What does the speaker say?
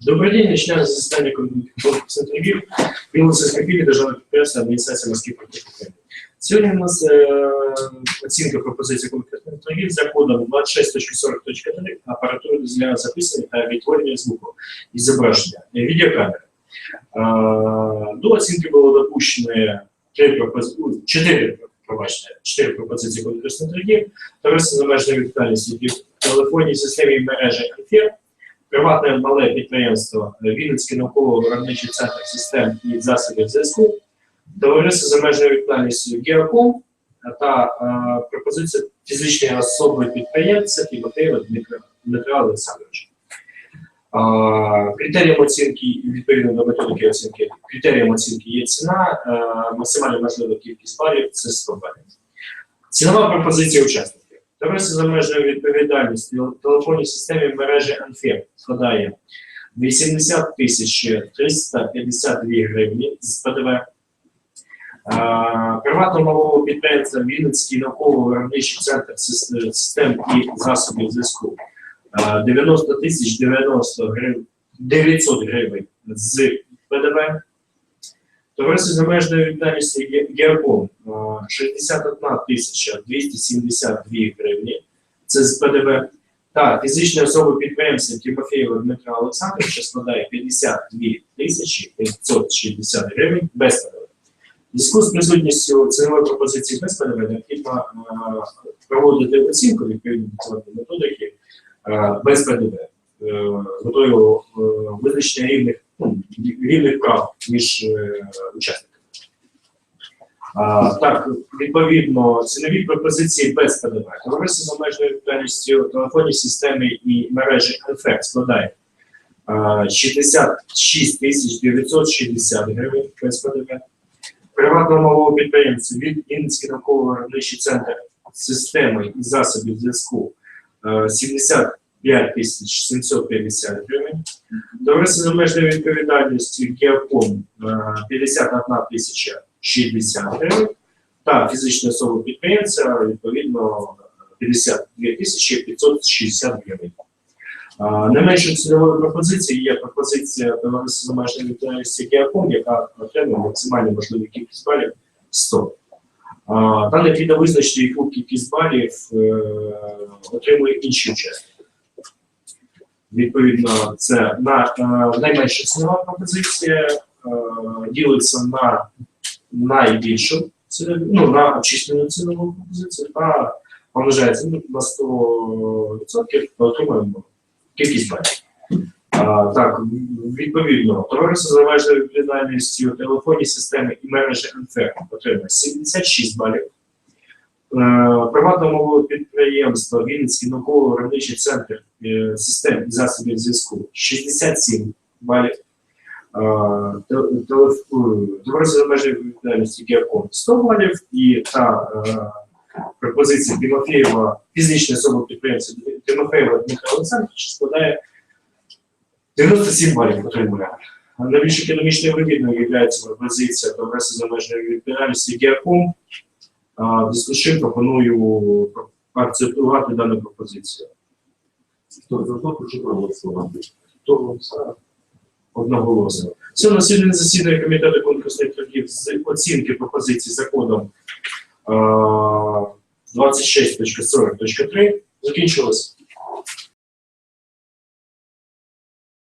Добрый день. Начинаем заседание конкурсных торгів Білоцерської філії Державної підприємства адміністрації морських портів України. Сьогодні у нас е, оцінка пропозицій конкурсних торгів за кодом 26.40.3 апаратури для записання та відтворення звуку і зображення е, відеокамери. Е, до оцінки було допущено три пропозиції, чотири пробачте, чотири пропозиції конкурсних торгів, товариство з обмеженою відповідальністю в телефонній системі мережі «Ефір», приватне мале підприємство Вінницький науково-виробничий центр систем і засобів зв'язку, товариство з обмеженою відповідальністю Геоком та е, пропозиція фізичної особи підприємця Тімотеєва Дмитра, Дмитра Олександровича. Е, Критерієм оцінки, відповідно до методики оцінки, критерієм оцінки є ціна, е, максимальна можлива кількість балів це 100 балів. Цінова пропозиція учасників. Товариство з обмеженою відповідальністю в телефонній системі мережі Анфер складає 80 тисяч 352 гривні з ПДВ. Приватного малого підприємства Вінницький науково-виробничий центр систем і засобів зв'язку е, 90 тисяч 90 гривень 900 гривень з ПДВ. Товариство з обмеженою відповідальністю е, 61 тисяча 272 гривні, це з ПДВ. Та фізична особа підприємця Тимофєєва Дмитра Олександровича складає 52 тисячі 560 гривень без ПДВ. Зв'язку з присутністю цінової пропозиції без ПДВ необхідно е, проводити оцінку відповідно до методики е, без ПДВ е, з визначення рівних, ну, рівних прав між е, учасниками. Так, відповідно, цінові пропозиції без ПДВ. Товариство з обмеженою відповідальністю телефонній системи і мережі НФЕК складає 66 тисяч 960 гривень без ПДВ. Приватного малого підприємця від Вінницький науково-виробничий центр системи і засобів зв'язку е, 75 тисяч 750 гривень. Товариство з обмеженою відповідальністю Геоком е, 51 тисяча 60 гривень. Та фізична особа підприємця відповідно 52 тисячі 560 гривень. Не менше цінової пропозиції є пропозиція товариства з обмеженою відповідальністю Геоком, яка отримує максимальну можливу кількість балів 100. А, Та необхідно визначити, яку кількість балів е, отримує інші учасники. Відповідно, це на е, найменша цінова пропозиція е, ділиться на найбільшу ну, на обчислену цінову пропозицію та помножається ну, на 100%, то отримуємо кількість балів. Так, відповідно, товариство з обмеженою відповідальністю телефонні системи і мережі НФР отримує 76 балів. Е, Приватного підприємства Вінницький науково-виробничий центр е, систем і засобів зв'язку 67 балів. Е, Товариство з обмеженою Геоком 100 балів і та пропозиція Тимофєєва, фізична особа підприємця Тимофєєва Дмитра Олександровича складає 97 балів отримує. Найбільш економічно вигідною є пропозиція товариства з обмеженою відповідальністю Геоком. В зв'язку з чим пропоную акцептувати дану пропозицію. Хто за то, прошу проголосувати. Хто? Одноголосно. Це насильне засідання комітету конкурсних торгів з оцінки пропозицій за кодом 26.40.3 закінчилось.